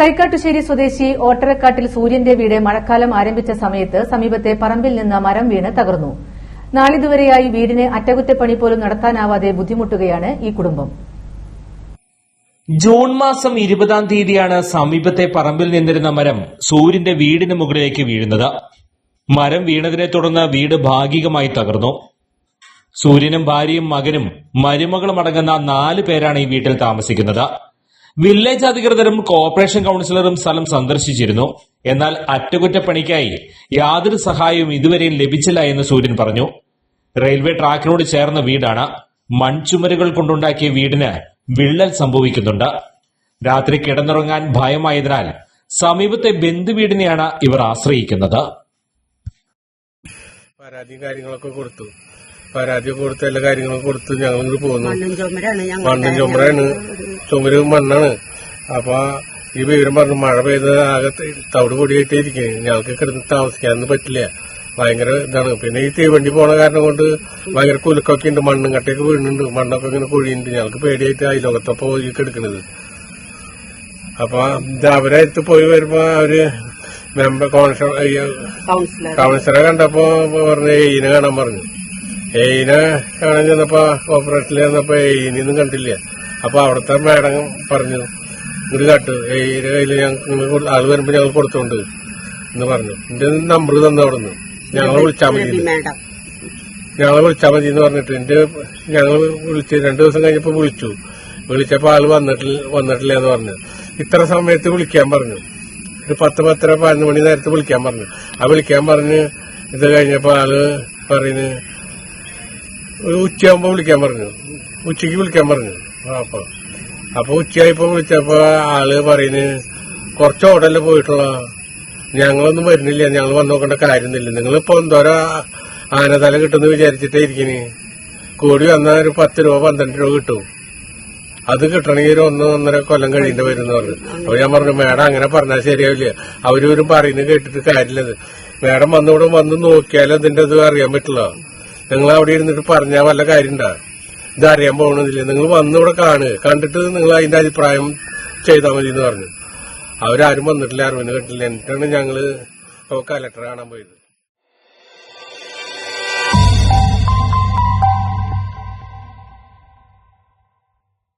തൈക്കാട്ടുശ്ശേരി സ്വദേശി ഓട്ടരക്കാട്ടിൽ സൂര്യന്റെ വീട് മഴക്കാലം ആരംഭിച്ച സമയത്ത് സമീപത്തെ പറമ്പിൽ നിന്ന് മരം വീണ് തകർന്നു. നാളിതുവരെയായി വീടിന് അറ്റകുറ്റപ്പണി പോലും നടത്താനാവാതെ ബുദ്ധിമുട്ടുകയാണ് ഈ കുടുംബം. ജൂൺ മാസം ഇരുപതാം തീയതിയാണ് സമീപത്തെ പറമ്പിൽ നിന്നിരുന്ന മരം സൂര്യന്റെ വീടിന് മുകളിലേക്ക് വീഴുന്നത്. മരം വീണതിനെ തുടർന്ന് വീട് ഭാഗികമായി തകർന്നു. സൂര്യനും ഭാര്യയും മകനും മരുമകളും അടങ്ങുന്ന നാല് പേരാണ് ഈ വീട്ടിൽ താമസിക്കുന്നത്. വില്ലേജ് അധികൃതരും കോർപ്പറേഷൻ കൌൺസിലറും സ്ഥലം സന്ദർശിച്ചിരുന്നു. എന്നാൽ അറ്റകുറ്റപ്പണിക്കായി യാതൊരു സഹായവും ഇതുവരെയും ലഭിച്ചില്ല എന്ന് സൂര്യൻ പറഞ്ഞു. റെയിൽവേ ട്രാക്കിനോട് ചേർന്ന വീടാണ് മൺചുമരുകൾ കൊണ്ടുണ്ടാക്കിയ വീടിന് വിള്ളൽ സംഭവിക്കുന്നുണ്ട്. രാത്രി കിടന്നുറങ്ങാൻ ഭയമായതിനാൽ സമീപത്തെ ബന്ധുവീടിനെയാണ് ഇവർ ആശ്രയിക്കുന്നത്. പരാതി കാര്യങ്ങളൊക്കെ കൊടുത്തു. പരാതി കൊടുത്ത് എല്ലാ കാര്യങ്ങളും കൊടുത്ത് ഞങ്ങൾ ഇങ്ങോട്ട് പോകുന്നു മണ്ണും ചുമരാണ് ചുമര് മണ്ണാണ്. അപ്പൊ ഈ വിവരം പറഞ്ഞു മഴ പെയ്ത് ആകെ തവിട് പൊടിയായിട്ടേ ഇരിക്കുന്നത് ഞങ്ങൾക്ക് കിടന്ന് താമസിക്കാനൊന്നും പറ്റില്ല. ഭയങ്കര ഇതാണ്. പിന്നെ ഈ തീവണ്ടി പോണ കാരണം കൊണ്ട് ഭയങ്കര കുലുക്കൊക്കെ ഉണ്ട്. മണ്ണും കട്ടയൊക്കെ വീണുണ്ട്. മണ്ണൊക്കെ ഇങ്ങനെ കുഴിയുണ്ട്. ഞങ്ങൾക്ക് പേടിയായിട്ട് അയലോകത്തൊക്കെ പോയി കെടുക്കണത്. അപ്പൊ അവരെ അടുത്ത് പോയി വരുമ്പോ അവർ മെമ്പർ കൗൺസിലർ കൗൺസിലറെ കണ്ടപ്പോ പറഞ്ഞു എയിനെ കാണാൻ പറഞ്ഞു. എയിനെ കാണാൻ ചെന്നപ്പോ ഓപ്പറേഷനിൽ ചെന്നപ്പോ എയിനൊന്നും കണ്ടില്ല അപ്പൊ അവിടുത്തെ മാഡം പറഞ്ഞു ഇത് കാട്ട്. എയിന്റെ കയ്യിൽ ഞങ്ങൾ ആൾ വരുമ്പോ ഞങ്ങൾ കൊടുത്തോണ്ട് എന്ന് പറഞ്ഞു. എന്റെ നമ്പർ തന്നു അവിടുന്ന്. ഞങ്ങളെ വിളിച്ചാൽ മതി ഞങ്ങളെ വിളിച്ചാൽ മതി എന്ന് പറഞ്ഞിട്ട് എന്റെ ഞങ്ങൾ വിളിച്ച് രണ്ടു ദിവസം കഴിഞ്ഞപ്പോ വിളിച്ചു. വിളിച്ചപ്പോ ആൾ വന്നിട്ടില്ല വന്നിട്ടില്ല എന്ന് പറഞ്ഞു. ഇത്ര സമയത്ത് വിളിക്കാൻ പറഞ്ഞു. ഒരു പത്ത് പത്തര പതിനൊന്ന് മണി നേരത്തെ വിളിക്കാൻ പറഞ്ഞു. ആ വിളിക്കാൻ പറഞ്ഞ് ഇത് കഴിഞ്ഞപ്പോ ആൾ പറയുന്നു ഒരു ഉച്ചയാകുമ്പോ വിളിക്കാൻ പറഞ്ഞു. ഉച്ചയ്ക്ക് വിളിക്കാൻ പറഞ്ഞു. അപ്പൊ അപ്പൊ ഉച്ചയായപ്പോ വിളിച്ചപ്പോ ആൾ പറയുന്നു കുറച്ച് ഓടല്ലേ പോയിട്ടുള്ള. ഞങ്ങളൊന്നും വരുന്നില്ല. ഞങ്ങൾ വന്നു നോക്കേണ്ട കാര്യമൊന്നുമില്ല. നിങ്ങളിപ്പോ എന്തോരോ ആനതല കിട്ടുമെന്ന് വിചാരിച്ചിട്ടേ ഇരിക്കണേ. കൂടി വന്നാൽ ഒരു പത്ത് രൂപ പന്ത്രണ്ട് രൂപ കിട്ടും. അത് കിട്ടണമെങ്കിൽ ഒരു ഒന്ന് ഒന്നര കൊല്ലം കഴിയേണ്ടി വരും എന്ന് പറഞ്ഞു. അപ്പൊ ഞാൻ പറഞ്ഞു മേഡം അങ്ങനെ പറഞ്ഞാൽ ശരിയാവില്ല. അവരവരും പറയുന്നത് കേട്ടിട്ട് കാര്യമില്ലത് മേഡം വന്നുകൂടെ വന്ന് നോക്കിയാലും അതിന്റെ ഇത് അറിയാൻ പറ്റില്ല നിങ്ങൾ അവിടെ ഇരുന്നിട്ട് പറഞ്ഞാൽ വല്ല കാര്യമുണ്ടാ? ഇത് അറിയാൻ പോകണമെന്നില്ല നിങ്ങൾ വന്നിവിടെ കാണുക. കണ്ടിട്ട് നിങ്ങൾ അതിന്റെ അഭിപ്രായം ചെയ്താൽ മതി എന്ന് പറഞ്ഞു. അവരാരും വന്നിട്ടില്ല അറിവിന് കേട്ടില്ല എന്നിട്ടാണ് ഞങ്ങൾ കലക്ടറെ കാണാൻ പോയത്.